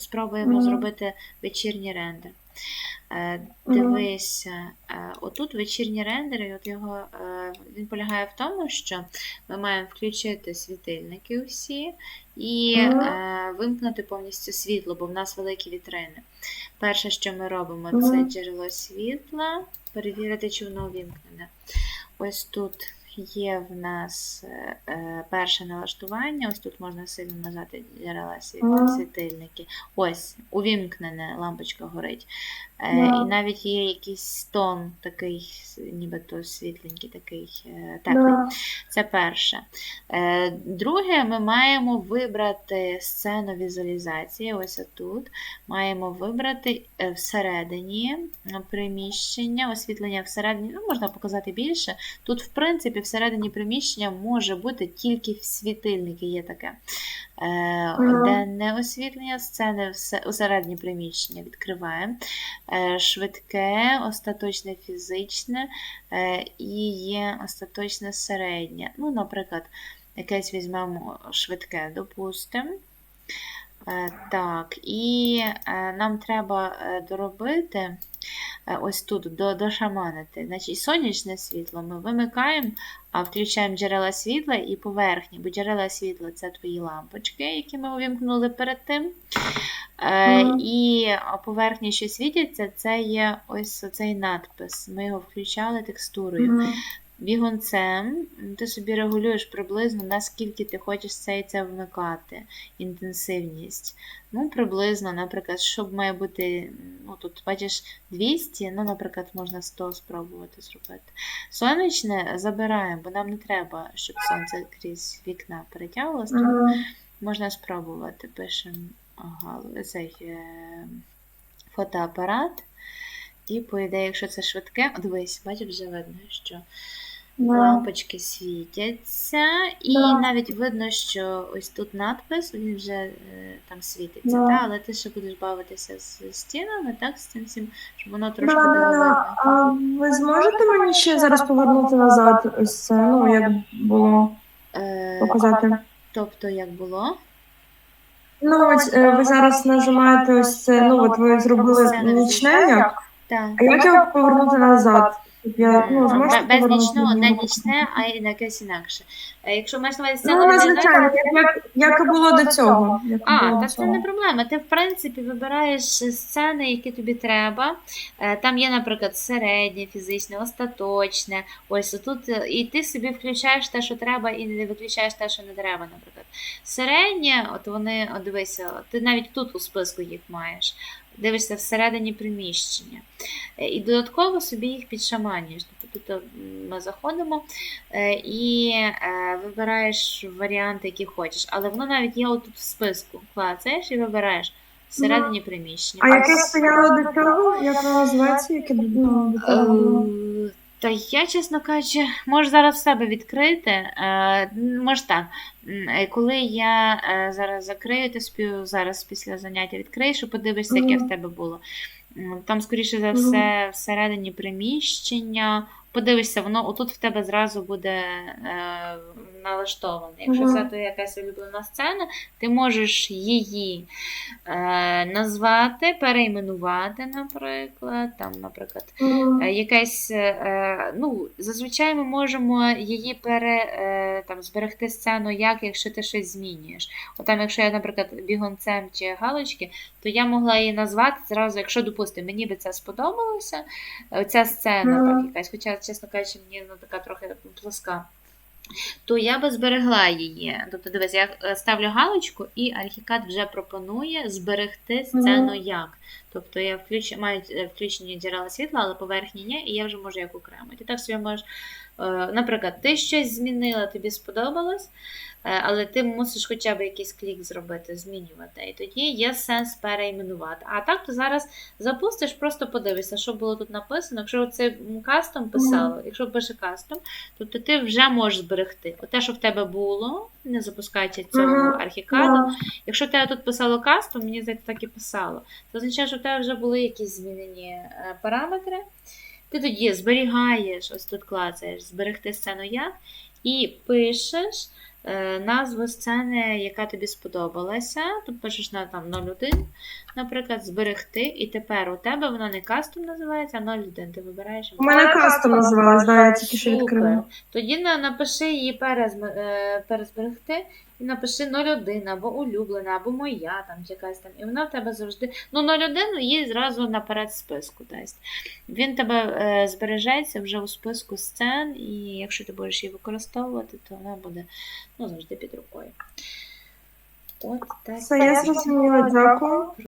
спробуємо Мгм. зробити вечірній рендер. Е, Дивися, е, отут вечірній рендер, і от його, е, він полягає в тому, що ми маємо включити світильники усі і вимкнути повністю світло, бо в нас великі вітрини. Перше, що ми робимо, це джерело світла, перевірити, чи воно увімкнене. Ось тут є в нас е, е, перше налаштування. Ось тут можна сильно нажати джерела світильники. Ось, увімкнене, лампочка горить. Е, І навіть є якийсь тон такий, нібито світленький, такий теплий. Це перше. Е, Друге, ми маємо вибрати сцену візуалізації. Ось тут. Маємо вибрати всередині приміщення, освітлення всередині. Ну, можна показати більше. Тут, в принципі, всередині приміщення може бути тільки світильники, є таке. Е. Денне освітлення, сцени усередині приміщення відкриваємо. Е, Швидке, остаточне фізичне е, і є остаточне середнє. Ну, наприклад, якесь візьмемо швидке, допустимо. Е, Так, і е, нам треба е, доробити ось тут, до, дошаманити. Значить, сонячне світло ми вимикаємо, а включаємо джерела світла і поверхні, бо джерела світла це твої лампочки, які ми увімкнули перед тим. Е. І поверхні, що світяться, це є ось цей надпис. Ми його включали текстурою. Бігунцем ти собі регулюєш приблизно, наскільки ти хочеш це і це вмикати, інтенсивність. Ну, приблизно, наприклад, щоб має бути, ну тут бачиш 200, ну, наприклад, можна 100 спробувати зробити. Сонячне забираємо, бо нам не треба, щоб сонце крізь вікна перетягувалося. Мгм. Можна спробувати. Пишемо ага, цей е, фотоапарат. І, по ідеї, якщо це швидке, дивись, бачиш, вже видно, що. Лампочки світяться, і Да. навіть видно, що ось тут надпис, він вже е, там світиться, Да. та? але ти ще будеш бавитися з стінами, так, з цим всім, щоб воно трошки Да, було да, да. А ви зможете мені ще зараз повернути назад ось це, ну, як було Е, показати? тобто, як було? Ну, ось е, ви зараз нажимаєте ось це, ну, от ви зробили нічне як, Так. а як його повернути назад? Я, ну, Е, Без нічного, не нічне, а й якесь інакше. Е, Якщо маєш на увазі Ну, сцену, візуалізацію- звичайно, як, як було до цього. Як А, було до це цього. не проблема. Ти, в принципі, вибираєш сцени, які тобі треба. Е, Там є, наприклад, середнє, фізичне, остаточне. Ось тут, і ти собі включаєш те, що треба, і не виключаєш те, що не треба, наприклад. Середнє, от вони, от дивися, ти навіть тут у списку їх маєш. Дивишся всередині приміщення. Е, І додатково собі їх підшаманюєш. Тобто тут ми заходимо е, і е, вибираєш варіанти, які хочеш. Але воно навіть є отут в списку. Клацаєш і вибираєш всередині приміщення. А яке стояло до цього? Як воно називається? Яке ну, до цього було? Е, Та я, чесно кажучи, можу зараз в себе відкрити. Е, Може так. Е, Коли я е, зараз закрию, ти спів зараз після заняття відкриєш і подивишся, яке Мгм. в тебе було. Там, скоріше за все, всередині приміщення. Подивишся, воно отут в тебе зразу буде е, налаштоване. Якщо Мгм. це то якась улюблена сцена, ти можеш її е, назвати, перейменувати, наприклад. Там, наприклад, Мгм. Е, якась, е, ну, зазвичай ми можемо її пере, е, там, зберегти сцену як, якщо ти щось змінюєш. От там, якщо я, наприклад, бігунцем чи галочки, то я могла її назвати зразу, якщо, допустимо, мені би це сподобалося, е, ця сцена Мгм. так якась, хоча, чесно кажучи, мені вона така трохи плоска. То я би зберегла її. Тобто, дивись, я е, ставлю галочку, і архікад вже пропонує зберегти сцену як. Тобто я включ... маю е, включені джерела світла, але поверхні ні, і я вже можу як окремо. Ти так собі можеш, наприклад, ти щось змінила, тобі сподобалось, е, але ти мусиш хоча б якийсь клік зробити, змінювати. І тоді є сенс переіменувати. А так то зараз запустиш, просто подивишся, що було тут написано. Якщо це кастом писало, якщо пише кастом, тобто ти вже можеш зберегти. Оте, що в тебе було, не запускаючи цього архікаду. Якщо в тебе тут писало кастом, мені здається, так і писало. Це означає, що в тебе вже були якісь змінені е, параметри. Ти тоді зберігаєш, ось тут клацаєш, зберегти сцену як, і пишеш назву сцени, яка тобі сподобалася. Тут пишеш на там 01, наприклад, зберегти, і тепер у тебе вона не кастом називається, а 01. Ти вибираєш. У мене кастом називалась, да, тільки що відкрила. Тоді напиши її е, перезберегти і напиши 01 або улюблена, або моя там якась там. І вона в тебе завжди. Ну, 01 її зразу наперед в списку дасть. Він тебе е, збережеться вже у списку сцен, і якщо ти будеш її використовувати, то вона буде ну, завжди під рукою. От так. Все, я зрозуміла, дякую.